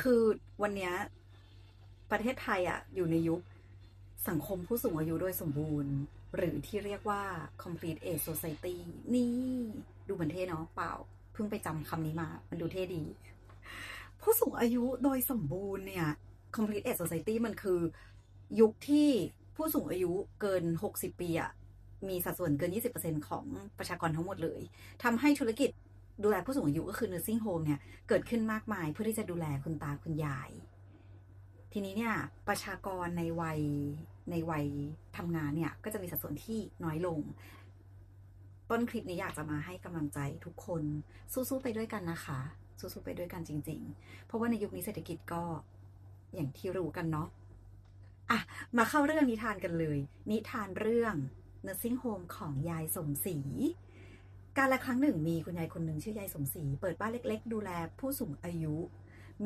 คือวันนี้ประเทศไทยอะอยู่ในยุคสังคมผู้สูงอายุโดยสมบูรณ์ หรือที่เรียกว่า complete age society นี่ ดูเหมือนเท่เนาะเปล่า เพิ่งไปจำคำนี้มา มันดูเท่ดี ผู้สูงอายุโดยสมบูรณ์เนี่ย complete age society มันคือ ยุคที่ผู้สูงอายุเกิน 60 ปีอะมีสัดส่วนเกิน 20%ของประชากรทั้งหมดเลยทำให้ธุรกิจ ดูแลผู้สูงอายุก็คือ nursing home เนี่ยเกิดขึ้นมากมายเพื่อที่จะดูแลคุณตาคุณยาย ทีนี้เนี่ยประชากรในวัยในวัยทำงานเนี่ยก็จะมีสัดส่วนที่น้อยลง ต้นคลิปนี้อยากจะมาให้กำลังใจทุกคนสู้ๆไปด้วยกันนะคะ สู้ๆไปด้วยกันจริง ๆ เพราะว่าในยุคนี้เศรษฐกิจก็อย่างที่รู้กันเนาะอะมาเข้าเรื่องนิทานกันเลย นิทานเรื่อง nursing home ของยายสมศรี การละครั้งหนึ่งมีคุณยายคนหนึ่งชื่อยายสมศรีเปิดบ้านเล็ก ๆ ดูแลผู้สูงอายุ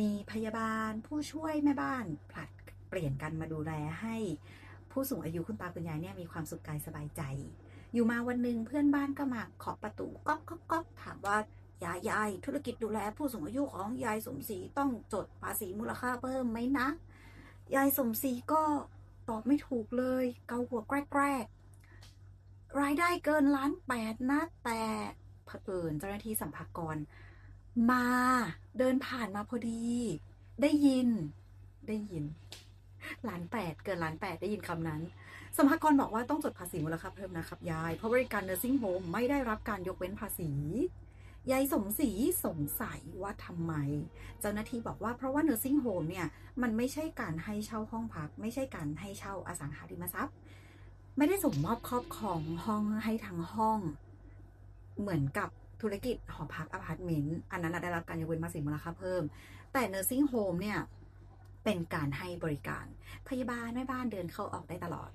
มีพยาบาลผู้ช่วยแม่บ้านผลัดเปลี่ยนกันมาดูแลให้ผู้สูงอายุคุณตาคุณยายเนี่ยมีความสุขกายสบายใจ อยู่มาวันหนึ่งเพื่อนบ้านก็มาเคาะประตูก๊อกก๊อกก๊อกถามว่ายายยายธุรกิจดูแลผู้สูงอายุของยายสมศรีต้องจดภาษีมูลค่าเพิ่มไหมนะ ยายสมศรีก็ตอบไม่ถูกเลย เกาหัวแกรก รายได้เกินล้านแปดนะแต่เผอิญเจ้าหน้าที่สัมภากรมาเดินผ่านมาพอดี ได้ยิน ได้ยินล้านแปดเกินล้านแปดได้ยินคำนั้นสัมภากรบอกว่าต้องจดภาษีมูลค่าเพิ่มนะครับยาย เพราะบริการ nursing home ไม่ได้รับการยกเว้นภาษียายสมศรีสงสัยว่าทำไม เจ้าหน้าที่บอกว่าเพราะว่า nursing home เนี่ย มันไม่ใช่การให้เช่าห้องพัก ไม่ใช่การให้เช่าอสังหาริมทรัพย์ ไม่ได้ส่งมอบครอบครองห้องให้ทั้งห้อง เหมือนกับธุรกิจหอพักอพาร์ตเมนต์อันนั้นได้รับการยกเว้นภาษีมูลค่าเพิ่ม แต่ nursing home เนี่ย เป็นการให้บริการ พยาบาลแม่บ้านเดินเข้าออกได้ตลอด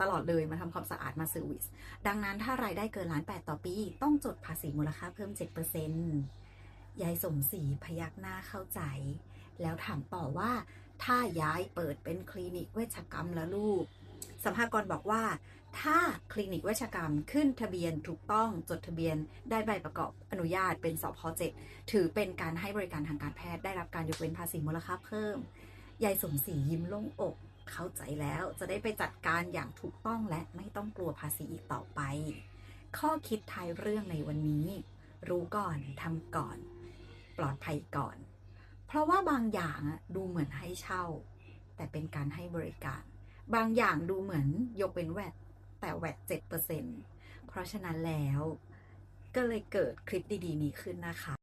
ตลอดเลยมาทำความสะอาดมาเซอร์วิส ดังนั้นถ้ารายได้เกินล้านแปดต่อปี ต้องจดภาษีมูลค่าเพิ่ม 7%ยายสมศรีพยักหน้าเข้าใจ แล้วถามต่อว่า ถ้ายายเปิดเป็นคลินิกเวชกรรมแล้วลูก สัมภากรบอกว่า ถ้าคลินิกเวชกรรมขึ้นทะเบียนถูกต้องจดทะเบียนได้ใบประกอบอนุญาตเป็นสพ7ถือเป็นการให้บริการทางการแพทย์ได้รับการยกเว้นภาษีมูลค่าเพิ่มยายสมศรียิ้มโล่งอกเข้าใจแล้วจะได้ไปจัดการอย่างถูกต้องและไม่ต้องกลัวภาษีอีกต่อไป ข้อคิดท้ายเรื่องในวันนี้ รู้ก่อนทำก่อน ปลอดภัยก่อน เพราะว่าบางอย่างดูเหมือนให้เช่า แต่เป็นการให้บริการ บางอย่างดูเหมือนยกเป็นแวดแต่แวดเจ็ดเปอร์เซ็นเพราะฉะนั้นแล้วก็เลยเกิดคลิปดี ๆ นี้ขึ้นนะคะ